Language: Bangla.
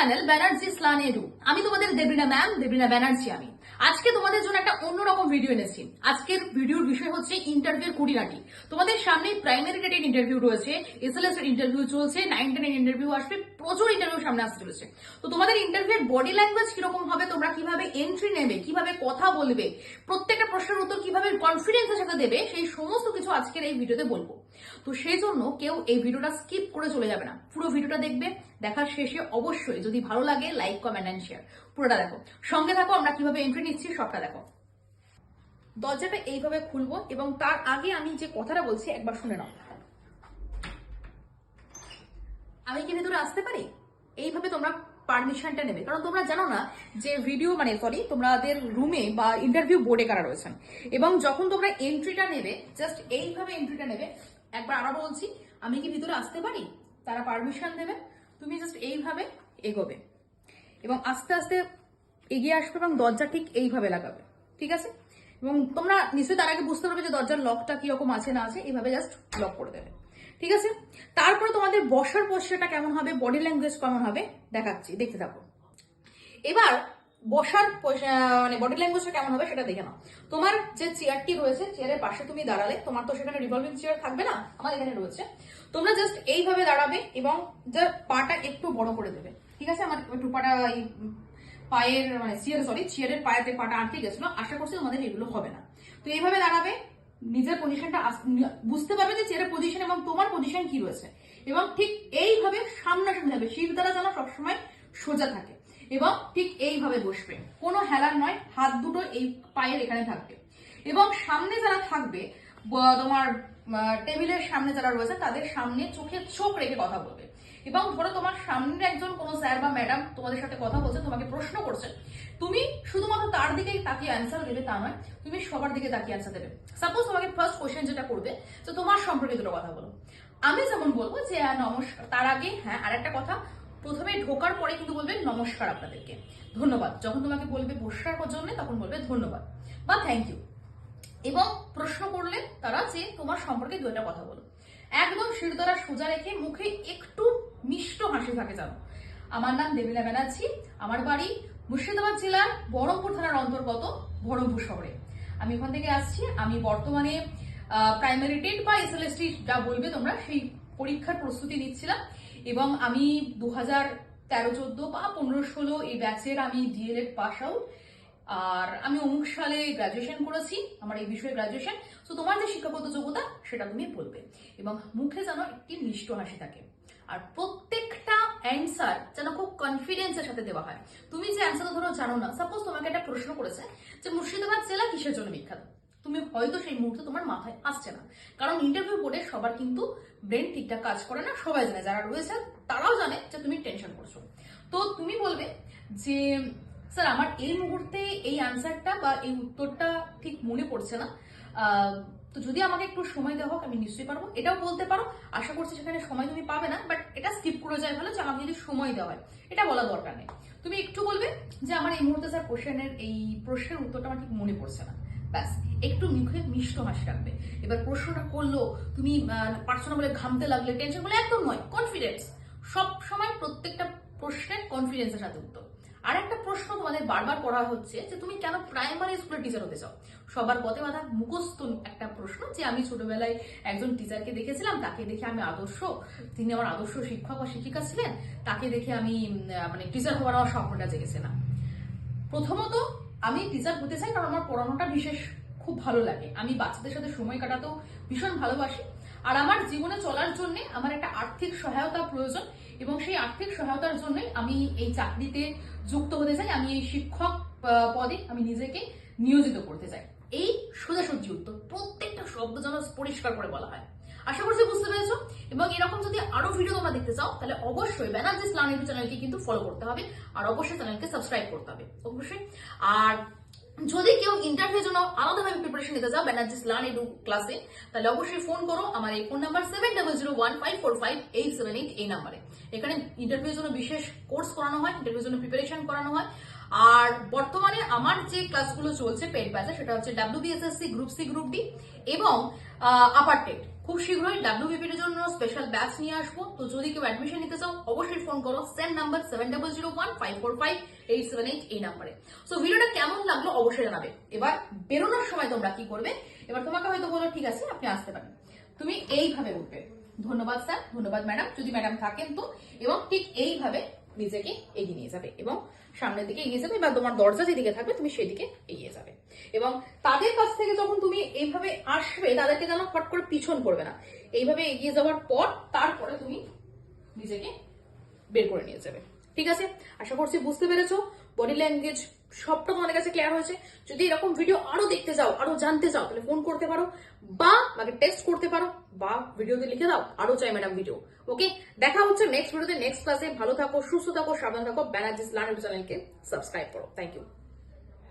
চ্যানেল ব্যানার্জি স্লানেরু আমি তোমাদের দেবিনা ম্যাম দেবিনা ব্যানার্জি আমি। আজকে তোমাদের জন্য একটা অন্যরকম ভিডিও এনেছি। আজকের ভিডিওর বিষয় হচ্ছে ইন্টারভিউ কুড়িনাটি তোমাদের সামনে প্রাইমারি টেটের ইন্টারভিউ রয়েছে এসএলএস এর ইন্টারভিউ চলছে নাইন টেনের ইন্টারভিউ আসবে, প্রচুর ইন্টারভিউ সামনে আসতে চলেছে। তো তোমাদের ইন্টারভিউর বডি ল্যাঙ্গুয়েজ কীরকম হবে, তোমরা কীভাবে এন্ট্রি নেবে, কীভাবে কথা বলবে, প্রত্যেকটা প্রশ্নের উত্তর কীভাবে কনফিডেন্সের সাথে দেবে, সেই সমস্ত কিছু আজকের এই ভিডিওতে বলব। তো সেই জন্য কেউ এই ভিডিওটা স্কিপ করে চলে যাবে না। পুরো ভিডিওটা দেখবে, দেখার শেষে অবশ্যই যদি ভালো লাগে লাইক কমেন্ট অ্যান্ড শেয়ার পুরোটা দেখো। সঙ্গে থাকো, আমরা কীভাবে এন্ট্রি নিচ্ছি সবটা দেখো। দরজাটা এইভাবে খুলবো এবং তার আগে আমি যে কথাটা বলছি একবার শুনে নাও। আমি কি ভেতরে আসতে পারি? এইভাবে তোমরা পারমিশনটা নেবে। কারণ তোমরা জানো না যে ভিডিও মানে সরি তোমাদের রুমে বা ইন্টারভিউ বোর্ডে কারা রয়েছেন। এবং যখন তোমরা এন্ট্রিটা নেবে জাস্ট এইভাবে এন্ট্রিটা নেবে, একবার আরও বলছি, আমি কি ভিতরে আসতে পারি? তারা পারমিশন দেবে, তুমি জাস্ট এইভাবে এগোবে। এবং আস্তে আস্তে এগিয়ে আসবে এবং দরজা ঠিক এইভাবে লাগাবে। ঠিক আছে? এবং তোমরা নিশ্চয়ই তার আগে বুঝতে পারবে যে দরজার লকটা কীরকম আছে, না আছে, এইভাবে জাস্ট লক করে দেবে। ঠিক আছে? তারপরে তোমাদের বসার পোস্টারটা কেমন হবে বডি ল্যাঙ্গুয়েজ কেমন হবে, দেখাচ্ছি, দেখতে থাকো। এবার বসার মানে বডি ল্যাঙ্গুয়েজটা কেমন হবে সেটা দেখে নাও। তোমার যে চেয়ারটি রয়েছে চেয়ারের পাশে তুমি দাঁড়ালে, তোমার তো সেখানে রিভলভিং চেয়ার থাকবে না, আমার এখানে রয়েছে। তোমরা জাস্ট এইভাবে দাঁড়াবে এবং যা পাটা একটু বড় করে দেবে। ঠিক আছে? আমার একটু পাটা এই পায়ের মানে চেয়ার সরি চেয়ারের পায়েতে পাটা আটকে গেছিল। আশা করছি তোমাদের এগুলো হবে না। তো এইভাবে দাঁড়াবে, নিজের পজিশনটা বুঝতে পারবে যে চেয়ারের পজিশন এবং তোমার পজিশন কি রয়েছে। এবং ঠিক এইভাবে সামনাসামনি যাবে শির দ্বারা যেন সবসময় সোজা থাকে। এবং ঠিক এইভাবে বসবে। কোনো হেলার নয়, হাত দুটো এই পায়ের এখানে থাকবে। এবং সামনে যারা থাকবে তোমার টেবিলের সামনে যারা রয়েছে, তাদের সামনে চোখে চোখ রেখে কথা বলবে। এবং ধরো তোমার সামনে একজন কোনো স্যার বা ম্যাডাম তোমাদের সাথে কথা বলছে তোমাকে প্রশ্ন করছে তুমি শুধুমাত্র তার দিকেই তাকিয়ে অ্যান্সার দেবে তা নয় তুমি সবার দিকে তাকিয়ে অ্যান্সার দেবে। সাপোজ তোমাকে ফার্স্ট কোশ্চেন যেটা করবে তো তোমার সম্পর্কে দুটো কথা বলো। আমি যেমন বলব যে হ্যাঁ, নমস্কার। তার আগে হ্যাঁ আর একটা কথা প্রথমে ঢোকার পরে কিন্তু বলবে নমস্কার আপনাদেরকে। ধন্যবাদ। যখন তোমাকে বলবে বসার জন্য তখন বলবে ধন্যবাদ বা থ্যাংক ইউ এবং প্রশ্ন করলে তারা যে তোমার সম্পর্কে দু একটা কথা বলো। একদম শিরদারা সোজা রেখে মুখে একটু মিষ্ট হাসি থাকে জানো আমার নাম দেবিনা ব্যানার্জি, আমার বাড়ি মুর্শিদাবাদ জেলার বহরমপুর থানার অন্তর্গত বহরমপুর শহরে। আমি ওখান থেকে আসছি, আমি বর্তমানে প্রাইমারি টেট বা এসএলএসটি যা বলবে তোমরা সেই পরীক্ষার প্রস্তুতি নিচ্ছিলাম এবং আমি দু হাজার তেরো চোদ্দ বা পনেরো ষোলো এই ব্যাচের আমি ডিএলএড পাস আউট আর আমি অমুক সালে গ্রাজুয়েশন করেছি, আমার এই বিষয়ে গ্রাজুয়েশন তো তোমার যে শিক্ষাগত যোগ্যতা সেটা তুমি বলবে এবং মুখে যেন একটি মিষ্ট হাসি থাকে। আর প্রত্যেকটা অ্যান্সার যেন খুব কনফিডেন্সের সাথে দেওয়া হয়। তুমি যে অ্যান্সারটা ধরো জানো না সাপোজ তোমাকে একটা প্রশ্ন করেছে যে মুর্শিদাবাদ জেলা কিসের জন্য বিখ্যাত? তুমি হয়তো সেই মুহূর্তে তোমার মাথায় আসছে না। কারণ ইন্টারভিউ বোর্ডে সবার কিন্তু ব্রেন ঠিকঠাক কাজ করে না, সবাই জানে। যারা রয়েছে তারাও জানে যে তুমি টেনশন করছ। তো তুমি বলবে যে, স্যার, আমার এই মুহূর্তে এই অ্যান্সারটা বা এই উত্তরটা ঠিক মনে পড়ছে না। তো যদি আমাকে একটু সময় দেওয়া হোক, আমি নিশ্চয়ই পারব। এটাও বলতে পারো। আশা করছি সেখানে সময় তুমি পাবে না বাট এটা স্কিপ করে যায় যদি সময় দেওয়া হয়, এটা বলা দরকার নেই। তুমি একটু বলবে যে আমার এই মুহূর্তে স্যার কোশ্চেনের এই প্রশ্নের উত্তরটা আমার ঠিক মনে পড়ছে না। ব্যাস, একটু মুখে মিষ্ট হাসি রাখবে। এবার প্রশ্নটা করল, তুমি পারছ না বলে ঘামতে লাগলে টেনশন বলে একদম নয় কনফিডেন্স সব সময় প্রত্যেকটা প্রশ্নের কনফিডেন্সের সাথে উত্তর। আর একটা প্রশ্ন তোমাদের বারবার করা হচ্ছে যে তুমি কেন প্রাইমারি স্কুলের টিচার হতে চাও? সবার পথে বাধা মুখস্থ একটা প্রশ্ন যে আমি ছোটবেলায় একজন টিচারকে দেখেছিলাম, তাকে দেখে আমি আদর্শ। তিনি আমার আদর্শ শিক্ষক বা শিক্ষিকা ছিলেন, তাকে দেখে আমি মানে টিচার হওয়ার আমার স্বপ্নটা জেগেছে না। প্রথমত, আমি টিচার হতে চাই কারণ আমার পড়ানোটা বিশেষ খুব ভালো লাগে। আমি বাচ্চাদের সাথে সময় কাটাতেও ভীষণ ভালোবাসি। আর আমার জীবনে চলার জন্য সহায়তা প্রয়োজন এবং সেই আর্থিক সহায়তার জন্যই আমি এই চাকরিতে যুক্ত হতে চাই। আমি এই শিক্ষক পদে আমি নিজেকে নিয়োজিত করতে চাই। এই সোজাসুজি উত্তর প্রত্যেকটা শব্দ যেন পরিষ্কার করে বলা হয়। আশা করছি বুঝতে পেরেছ? এবং এরকম যদি আরও ভিডিও তোমরা দেখতে চাও, তাহলে অবশ্যই ব্যানার্জিস ইউটিউব চ্যানেলকে কিন্তু ফলো করতে হবে। আর অবশ্যই চ্যানেলকে সাবস্ক্রাইব করতে হবে। অবশ্যই। আর যদি কেউ ইন্টারভিউ জন্য আলাদাভাবে প্রিপারেশন নিতে চাও ব্যানার্জি লার্ন এডু ক্লাসে তাহলে অবশ্যই ফোন করো। আমার এই phone number seven double zero one five four five eight seven eight এই নাম্বারে এখানে ইন্টারভিউর জন্য বিশেষ কোর্স করানো হয় ইন্টারভিউর জন্য প্রিপারেশন করানো হয়। আর বর্তমানে আমার যে ক্লাসগুলো চলছে পেড ব্যাচে সেটা হচ্ছে WBSSC group C group D এবং আপার টেট খুব শীঘ্রই ডাব্লিউবিপির জন্য স্পেশাল ব্যাচ নিয়ে আসব। তো যদি কেউ অ্যাডমিশন নিতে চাও, অবশ্যই ফোন করো same number seven double zero one five four five eight seven eight এই নাম্বারে সো ভিডিওটা কেমন লাগল অবশ্যই জানাবে। এবার বেরোনোর সময় তোমরা কি করবে? এবার তোমাকে হয়তো বলো, ঠিক আছে, আপনি আসতে পারেন। তুমি এইভাবে উঠবে। ধন্যবাদ স্যার ধন্যবাদ ম্যাডাম যদি ম্যাডাম থাকেন তো। এবং ঠিক এইভাবে নিজেকে এগিয়ে নিয়ে যাবে এবং সামনের দিকে এগিয়ে যাবে বা তোমার দরজা যেদিকে থাকবে তুমি সেদিকে এগিয়ে যাবে। এবং তাদের কাছ থেকে যখন তুমি এইভাবে আসবে, তাদেরকে যেন ফট করে পিছন করবে না। এইভাবে এগিয়ে যাওয়ার পর তারপরে তুমি নিজেকে বের করে নিয়ে যাবে। ঠিক আছে? আশা করছি বুঝতে পেরেছ। বডি ল্যাঙ্গুয়েজ সবটা তোমাদের কাছে ক্লিয়ার হয়েছে। যদি এরকম ভিডিও আরও দেখতে চাও আরও জানতে চাও তাহলে ফোন করতে পারো বা আমাকে টেক্সট করতে পারো বা ভিডিওতে লিখে দাও, আরও চাই ম্যাডাম ভিডিও ওকে দেখা হচ্ছে নেক্সট ভিডিওতে নেক্সট ক্লাসে ভালো থাকো, সুস্থ থাকো, সাবধান থাকো। ব্যানার্জিস লার্ন চ্যানেলকে সাবস্ক্রাইব করো। Thank you